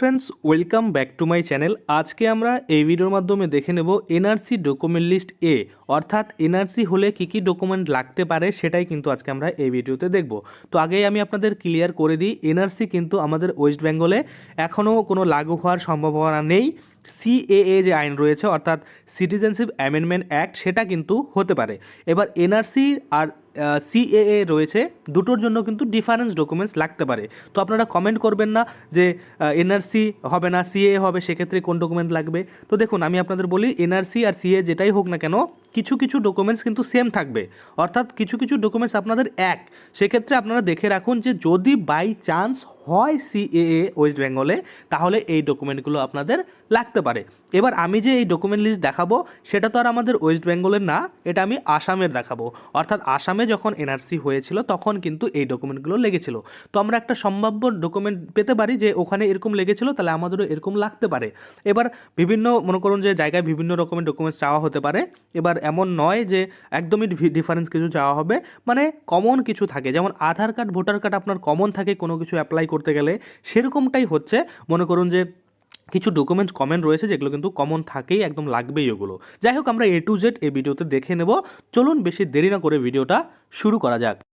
Friends welcome back to my channel আজকে আমরা এই ভিডিওর মাধ্যমে দেখে নেব এনআরসি ডকুমেন্ট লিস্ট এ অর্থাৎ এনআরসি হলে কী কী ডকুমেন্ট লাগতে পারে সেটাই কিন্তু আজকে আমরা এই ভিডিওতে দেখব। তো আগেই আমি আপনাদের ক্লিয়ার করে দিই এনআরসি কিন্তু আমাদের ওয়েস্ট বেঙ্গলে এখনও কোনো লাগু হওয়ার সম্ভাবনা নেই। সিএএ যে আইন রয়েছে, অর্থাৎ সিটিজেনশিপ অ্যামেন্ডমেন্ট অ্যাক্ট সেটা কিন্তু হতে পারে। এবার এনআরসি আর সিএএ রয়েছে, দুটোর জন্য কিন্তু ডিফারেন্স ডকুমেন্টস লাগতে পারে। তো আপনারা কমেন্ট করবেন না যে এনআরসি হবে না সিএ হবে, সেক্ষেত্রে কোন ডকুমেন্ট লাগবে? তো দেখুন, আমি আপনাদের বলি এনআরসি আর সিএ যেটাই হোক না কেন, কিছু কিছু ডকুমেন্টস কিন্তু সেম থাকবে। অর্থাৎ কিছু কিছু ডকুমেন্টস আপনাদের এক। সেক্ষেত্রে আপনারা দেখে রাখুন যে, যদি বাই চান্স হয় সিএএ ওয়েস্ট বেঙ্গলে তাহলে এই ডকুমেন্টগুলো আপনাদের লাগতে পারে। এবার আমি যে এই ডকুমেন্ট লিস্ট দেখাবো, সেটা তো আর আমাদের ওয়েস্ট বেঙ্গলের না, এটা আমি আসামের দেখাবো। অর্থাৎ আসামে যখন এনআরসি হয়েছিল, তখন কিন্তু এই ডকুমেন্টগুলো লেগেছিল। তো আমরা একটা সম্ভাব্য ডকুমেন্ট পেতে পারি যে ওখানে এরকম লেগেছিল, তাহলে আমাদেরও এরকম লাগতে পারে। এবার বিভিন্ন, মনে করুন যে জায়গায় বিভিন্ন রকমের ডকুমেন্টস চাওয়া হতে পারে। এবার এমন নয় যে একদমই ডিফারেন্স কিছু চাওয়া হবে। মানে কমন কিছু থাকে। যেমন আধার কার্ড ভোটার কার্ড আপনার কমন থাকে, কোনো কিছু অ্যাপ্লাই করতে গেলে সেরকমটাই হচ্ছে। মনে করুন যে কিছু ডকুমেন্টস কমেন্ট রয়েছে যেগুলো কিন্তু কমন থাকেই, একদম লাগবেই ওগুলো। যাই হোক, আমরা এ টু জেড এই ভিডিওতে দেখে নেব। চলুন বেশি দেরি না করে ভিডিওটা শুরু করা যাক।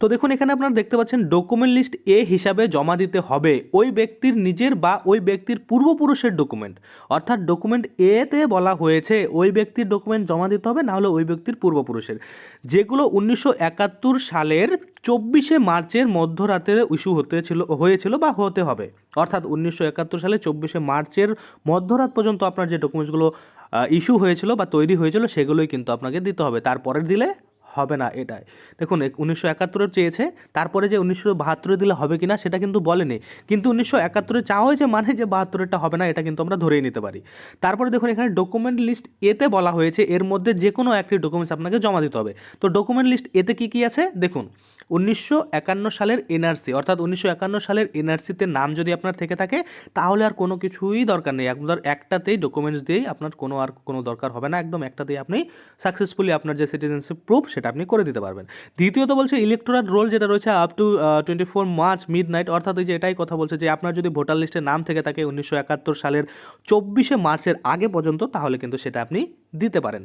তো দেখুন, এখানে আপনারা দেখতে পাচ্ছেন ডকুমেন্ট লিস্ট এ হিসাবে জমা দিতে হবে ওই ব্যক্তির নিজের বা ওই ব্যক্তির পূর্বপুরুষের ডকুমেন্ট অর্থাৎ ডকুমেন্ট এতে বলা হয়েছে ওই ব্যক্তির ডকুমেন্ট জমা দিতে হবে, না হলে ওই ব্যক্তির পূর্বপুরুষের। যেগুলো উনিশশো একাত্তর সালের চব্বিশে মার্চের মধ্যরাতে ইস্যু হতে ছিল, হয়েছিল বা হতে হবে। অর্থাৎ উনিশশো একাত্তর সালে চব্বিশে মার্চের মধ্যরাত পর্যন্ত আপনার যে ডকুমেন্টসগুলো ইস্যু হয়েছিল বা তৈরি হয়েছিল, সেগুলোই কিন্তু আপনাকে দিতে হবে। তারপরের দিলে হবে না এটাই। দেখুন উনিশশো একাত্তরের চেয়েছে, তারপরে যে উনিশশো বাহাত্তরে দিলে হবে কি না সেটা কিন্তু বলেনি। কিন্তু উনিশশো একাত্তরে চাওয়া হয়েছে মানে যে বাহাত্তরেরটা হবে না, এটা কিন্তু আমরা ধরেই নিতে পারি। তারপরে দেখুন, এখানে ডকুমেন্ট লিস্ট এতে বলা হয়েছে, এর মধ্যে যে কোনো একটি ডকুমেন্টস আপনাকে জমা দিতে হবে। তো ডকুমেন্ট লিস্ট এতে কী কী আছে? দেখুন, উনিশশো একান্ন সালের এনআরসি অর্থাৎ উনিশশো একান্ন সালের এনআরসিতে নাম যদি আপনার থেকে থাকে, তাহলে আর কোনো কিছুই দরকার নেই। আপনার একটাতেই ডকুমেন্টস দিয়েই আপনার কোনো আর কোনো দরকার হবে না। একদম একটাতেই আপনি সাকসেসফুলি আপনার যে সিটিজেনশিপ প্রুফ সেটা আপনি করে দিতে পারবেন। দ্বিতীয়ত বলছে ইলেকট্রাল রোল যেটা রয়েছে up to twenty four March midnight অর্থাৎ এই যে এটাই কথা বলছে যে আপনার যদি ভোটার লিস্টে নাম থেকে থাকে উনিশশো একাত্তর সালের চব্বিশে মার্চের আগে পর্যন্ত, তাহলে কিন্তু সেটা আপনি দিতে পারেন।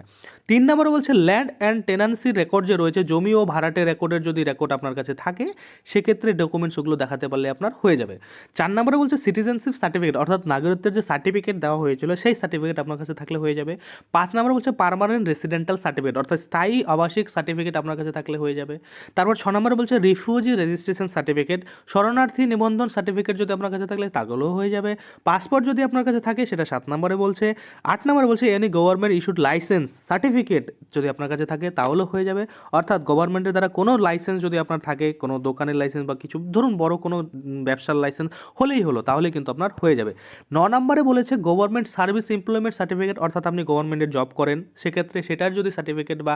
তিন নম্বরে বলছে ল্যান্ড অ্যান্ড টেনান্সি রেকর্ড যে রয়েছে, জমি ও ভাড়াটে রেকর্ডের যদি রেকর্ড আপনার কাছে থাকে, সেক্ষেত্রে ডকুমেন্টস ওগুলো দেখাতে পারলে আপনার হয়ে যাবে। চার নম্বরে বলছে সিটিজেনশিপ সার্টিফিকেট অর্থাৎ নাগরিকত্বের যে সার্টিফিকেট দেওয়া হয়েছিল, সেই সার্টিফিকেট আপনার কাছে থাকলে হয়ে যাবে। পাঁচ নম্বরে বলছে পারমানেন্ট রেসিডেন্টাল সার্টিফিকেট অর্থাৎ স্থায়ী আবাসিক সার্টিফিকেট আপনার কাছে থাকলে হয়ে যাবে। তারপর ছ নম্বরে বলছে রিফিউজি রেজিস্ট্রেশন সার্টিফিকেট শরণার্থী নিবন্ধন সার্টিফিকেট যদি আপনার কাছে থাকলে তাগুলোও হয়ে যাবে। পাসপোর্ট যদি আপনার কাছে থাকে, সেটা সাত নম্বরে বলছে। আট নম্বরে বলছে any government issued licence certificate যদি আপনার কাছে থাকে, তাহলেও হয়ে যাবে। অর্থাৎ গভর্নমেন্টের দ্বারা কোনো লাইসেন্স যদি আপনার থাকে, কোনো দোকানের লাইসেন্স বা কিছু, ধরুন বড় কোনো ব্যবসার লাইসেন্স হলেই হলো তাহলে কিন্তু আপনার হয়ে যাবে। ন নম্বরে বলেছে গভর্নমেন্ট সার্ভিস এমপ্লয়মেন্ট সার্টিফিকেট অর্থাৎ আপনি গভর্নমেন্টের জব করেন, সেক্ষেত্রে সেটার যদি সার্টিফিকেট বা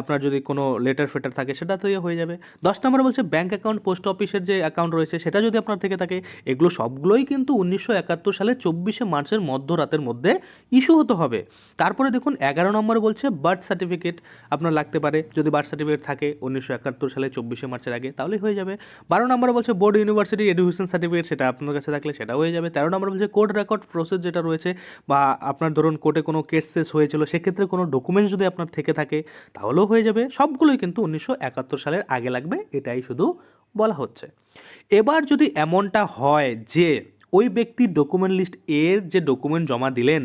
আপনার যদি কোনো লেটার ফেটার থাকে সেটা তো হয়ে যাবে। দশ নম্বরে বলছে ব্যাঙ্ক অ্যাকাউন্ট পোস্ট অফিসের যে অ্যাকাউন্ট রয়েছে, সেটা যদি আপনার থেকে থাকে, এগুলো সবগুলোই কিন্তু উনিশশো একাত্তর সালের চব্বিশে মার্চের মধ্যরাতের মধ্যে ইস্যু হতে হবে। তারপরে দেখুন এগারো নম্বর বলছে বার্থ সার্টিফিকেট আপনার লাগতে পারে। যদি বার্থ সার্টিফিকেট থাকে উনিশশো একাত্তর সালে, চব্বিশে মার্চের আগে তাহলে হয়ে যাবে। বারো নম্বরে বলছে বোর্ড ইউনিভার্সিটি এডুকেশন সার্টিফিকেট সেটা আপনার কাছে থাকলে সেটা হয়ে যাবে। তেরো নম্বর বলছে কোর্ট রেকর্ড প্রসেস যেটা রয়েছে, বা আপনার ধরুন কোর্টে কোনো কেস শেষ হয়েছিল, সেক্ষেত্রে কোনো ডকুমেন্টস যদি আপনার থেকে থাকে, তাহলেও হয়ে যাবে। সবগুলোই কিন্তু উনিশশো একাত্তর সালের আগে লাগবে, এটাই শুধু বলা হচ্ছে। এবার যদি এমনটা হয় যে ওই ব্যক্তির ডকুমেন্ট লিস্ট এর যে ডকুমেন্ট জমা দিলেন,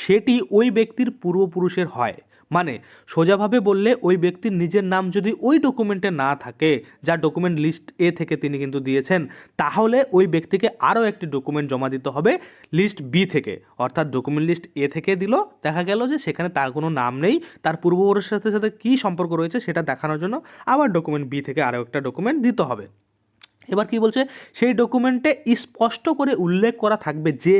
সেটি ওই ব্যক্তির পূর্বপুরুষের হয়। মানে সোজাভাবে বললে ওই ব্যক্তির নিজের নাম যদি ওই ডকুমেন্টে না থাকে, যা ডকুমেন্ট লিস্ট এ থেকে তিনি কিন্তু দিয়েছেন, তাহলে ওই ব্যক্তিকে আরও একটি ডকুমেন্ট জমা দিতে হবে লিস্ট বি থেকে। অর্থাৎ ডকুমেন্ট লিস্ট এ থেকে দিল, দেখা গেল যে সেখানে তার কোনো নাম নেই, তার পূর্বপুরুষের সাথে সাথে কী সম্পর্ক রয়েছে সেটা দেখানোর জন্য আবার ডকুমেন্ট বি থেকে আরও একটা ডকুমেন্ট দিতে হবে। এবার কি বলছে? সেই ডকুমেন্টে স্পষ্ট করে উল্লেখ করা থাকবে যে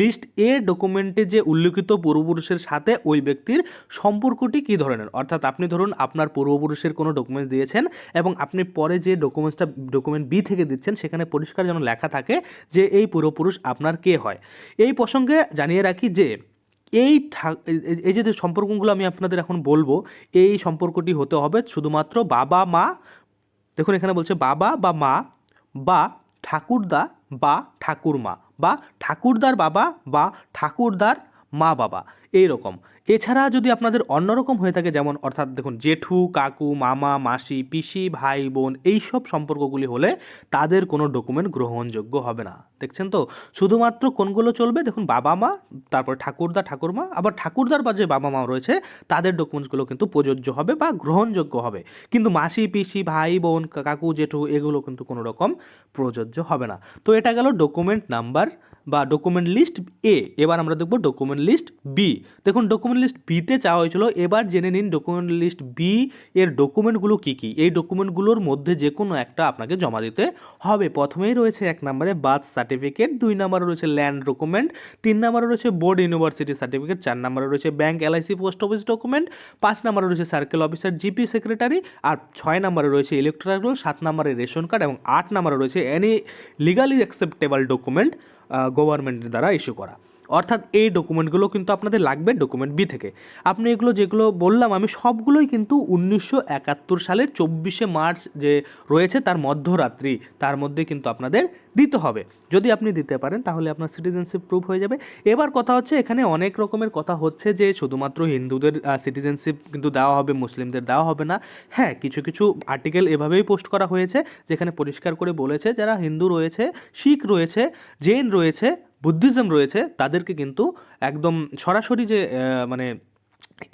লিস্ট এ ডকুমেন্টে যে উল্লেখিত পূর্বপুরুষের সাথে ওই ব্যক্তির সম্পর্কটি কী ধরনের? অর্থাৎ আপনি ধরুন আপনার পূর্বপুরুষের কোনো ডকুমেন্টস দিয়েছেন এবং আপনি পরে যে ডকুমেন্টসটা ডকুমেন্ট বি থেকে দিচ্ছেন, সেখানে পরিষ্কার যেন লেখা থাকে যে এই পূর্বপুরুষ আপনার কে হয়। এই প্রসঙ্গে জানিয়ে রাখি যে, এই এই যে সম্পর্কগুলো আমি আপনাদের এখন বলব, এই সম্পর্কটি হতে হবে শুধুমাত্র বাবা মা দেখুন এখানে বলছে বাবা বা মা বা ঠাকুরদা বা ঠাকুরমা বা ঠাকুরদার বাবা বা ঠাকুরদার মা বাবা, এই রকম। এছাড়া যদি আপনাদের অন্যরকম হয়ে থাকে যেমন, অর্থাৎ দেখুন, জেঠু, কাকু, মামা, মাসি, পিসি, ভাই, বোন এই সব সম্পর্কগুলি হলে তাদের কোনো ডকুমেন্ট গ্রহণযোগ্য হবে না। দেখছেন তো? শুধুমাত্র কোনগুলো চলবে? দেখুন, বাবা মা, তারপর ঠাকুরদা, ঠাকুরমা, আবার ঠাকুরদার বা যে বাবা মা রয়েছে, তাদের ডকুমেন্টসগুলো কিন্তু প্রযোজ্য হবে বা গ্রহণযোগ্য হবে। কিন্তু মাসি, পিসি, ভাই, বোন কাকু, জেঠু, এগুলো কিন্তু কোনো রকম প্রযোজ্য হবে না। তো এটা গেল ডকুমেন্ট নাম্বার বা ডকুমেন্ট লিস্ট এ এবার আমরা দেখব ডকুমেন্ট লিস্ট বি দেখুন ডকুমেন্ট লিস্ট বিতে চাওয়া হয়েছিল, এবার জেনে নিন ডকুমেন্ট লিস্ট বি এর ডকুমেন্টগুলো কী কী। এই ডকুমেন্টগুলোর মধ্যে যে কোনো একটা আপনাকে জমা দিতে হবে। প্রথমেই রয়েছে এক নম্বরে বার্থ সার্টিফিকেট দুই নম্বরে রয়েছে ল্যান্ড ডকুমেন্ট তিন নম্বরে রয়েছে বোর্ড ইউনিভার্সিটি সার্টিফিকেট চার নম্বরে রয়েছে bank LIC post office document পাঁচ নম্বরে রয়েছে সার্কেল অফিসার জিপি সেক্রেটারি আর ছয় নম্বরে রয়েছে ইলেকট্রাল রোল সাত নম্বরে রেশন কার্ড এবং আট নম্বরে রয়েছে এনি লিগালি অ্যাকসেপ্টেবল ডকুমেন্ট গভর্নমেন্টের দ্বারা ইস্যু করা। অর্থাৎ এই ডকুমেন্টগুলো কিন্তু আপনাদের লাগবে ডকুমেন্ট বি থেকে। আপনি এগুলো যেগুলো বললাম, আমি সবগুলোই কিন্তু উনিশশো একাত্তর সালের চব্বিশে মার্চ যে রয়েছে তার মধ্যরাত্রি, তার মধ্যে কিন্তু আপনাদের দিতে হবে। যদি আপনি দিতে পারেন, তাহলে আপনার সিটিজেনশিপ প্রুফ হয়ে যাবে। এবার কথা হচ্ছে, এখানে অনেক রকমের কথা হচ্ছে যে শুধুমাত্র হিন্দুদের সিটিজেনশিপ কিন্তু দেওয়া হবে, মুসলিমদের দেওয়া হবে না। হ্যাঁ কিছু কিছু আর্টিকেল এভাবেই পোস্ট করা হয়েছে, যেখানে পরিষ্কার করে বলেছে, যারা হিন্দু রয়েছে, শিখ রয়েছে, জৈন রয়েছে বুদ্ধিজম রয়েছে, তাদেরকে কিন্তু একদম সরাসরি যে মানে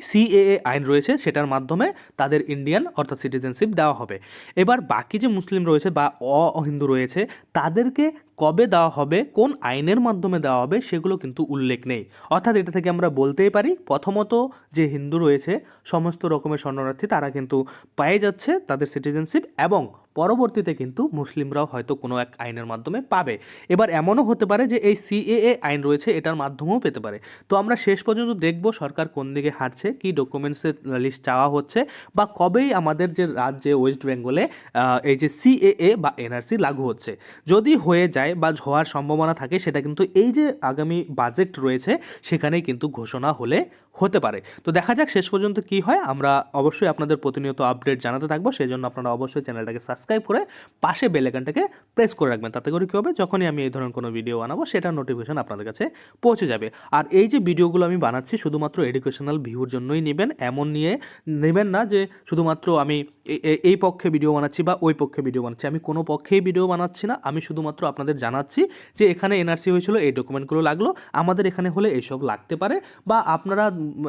সিএএ আইন রয়েছে, সেটার মাধ্যমে তাদের ইন্ডিয়ান অর্থাৎ সিটিজেনশিপ দেওয়া হবে। এবার বাকি যে মুসলিম রয়েছে বা অ অহিন্দু রয়েছে, তাদেরকে কবে দেওয়া হবে, কোন আইনের মাধ্যমে দেওয়া হবে সেগুলো কিন্তু উল্লেখ নেই। অর্থাৎ এটা থেকে আমরা বলতেই পারি, প্রথমত যে হিন্দু রয়েছে, সমস্ত রকমের শরণার্থী তারা কিন্তু পেয়ে যাচ্ছে তাদের সিটিজেনশিপ এবং পরবর্তীতে কিন্তু মুসলিমরাও হয়তো কোনো এক আইনের মাধ্যমে পাবে। এবার এমনও হতে পারে যে এই সিএএ আইন রয়েছে, এটার মাধ্যমেও পেতে পারে। তো আমরা শেষ পর্যন্ত দেখব সরকার কোন দিকে হাঁটছে, কী ডকুমেন্টসের লিস্ট চাওয়া হচ্ছে বা কবেই আমাদের যে রাজ্যে ওয়েস্ট বেঙ্গলে এই যে সিএএ বা এনআরসি লাগু হচ্ছে। যদি হয়ে যায় বা হওয়ার সম্ভাবনা থাকে, সেটা কিন্তু এই যে আগামী বাজেট রয়েছে, সেখানেই কিন্তু ঘোষণা হলে হতে পারে। তো দেখা যাক শেষ পর্যন্ত কি হয়। আমরা অবশ্যই আপনাদের প্রতিনিয়ত আপডেট জানাতে থাকব। সেই জন্য আপনারা অবশ্যই চ্যানেলটাকে সাবস্ক্রাইব করে পাশে বেলেকানটাকে প্রেস করে রাখবেন। তাতে করে কী হবে? যখনই আমি এই ধরনের কোনো ভিডিও বানাবো, সেটার নোটিফিকেশন আপনাদের কাছে পৌঁছে যাবে। আর এই যে ভিডিওগুলো আমি বানাচ্ছি, শুধুমাত্র এডুকেশনাল ভিউর জন্যই নেবেন। এমন নিয়ে নেবেন না যে শুধুমাত্র আমি এই পক্ষে ভিডিও বানাচ্ছি বা ওই পক্ষে ভিডিও বানাচ্ছি। আমি কোনো পক্ষেই ভিডিও বানাচ্ছি না। আমি শুধুমাত্র আপনাদের জানাচ্ছি যে এখানে এনআরসি হয়েছিল, এই ডকুমেন্টগুলো লাগল। আমাদের এখানে হলে এইসব লাগতে পারে। বা আপনারা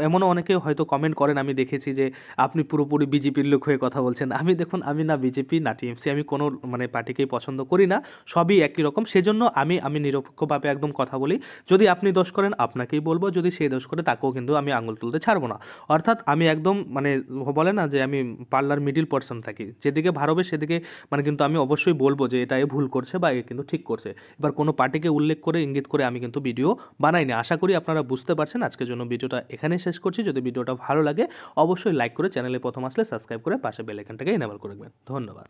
এমনও অনেকে হয়তো কমেন্ট করেন, আমি দেখেছি যে আপনি পুরোপুরি বিজেপির লোক হয়ে কথা বলছেন। আমি দেখুন, আমি না বিজেপি না টিএমসি আমি কোনো মানে পার্টিকেই পছন্দ করি না, সবই একই রকম। সেজন্য আমি আমি নিরপেক্ষভাবে একদম কথা বলি। যদি আপনি দোষ করেন, আপনাকেই বলব, যদি সে দোষ করে, তাকেও কিন্তু আমি আঙুল তুলতে ছাড়বো না। অর্থাৎ আমি একদম মানে বলে না যে আমি পার্লার মিডিল পার্সন থাকি। যেদিকে ভারবে সেদিকে মানে কিন্তু আমি অবশ্যই বলব যে এটা এ ভুল করছে বা এ কিন্তু ঠিক করছে। এবার কোনো পার্টিকে উল্লেখ করে, ইঙ্গিত করে আমি কিন্তু ভিডিও বানাইনি। আশা করি আপনারা বুঝতে পারছেন। আজকের জন্য ভিডিওটা এখানেই শেষ করছি। যদি ভিডিওটা ভালো লাগে, অবশ্যই লাইক করে চ্যানেলে প্রথম আসলে সাবস্ক্রাইব করে পাশে বেলাইকানটাকে এনেবল করে রাখবেন। ধন্যবাদ।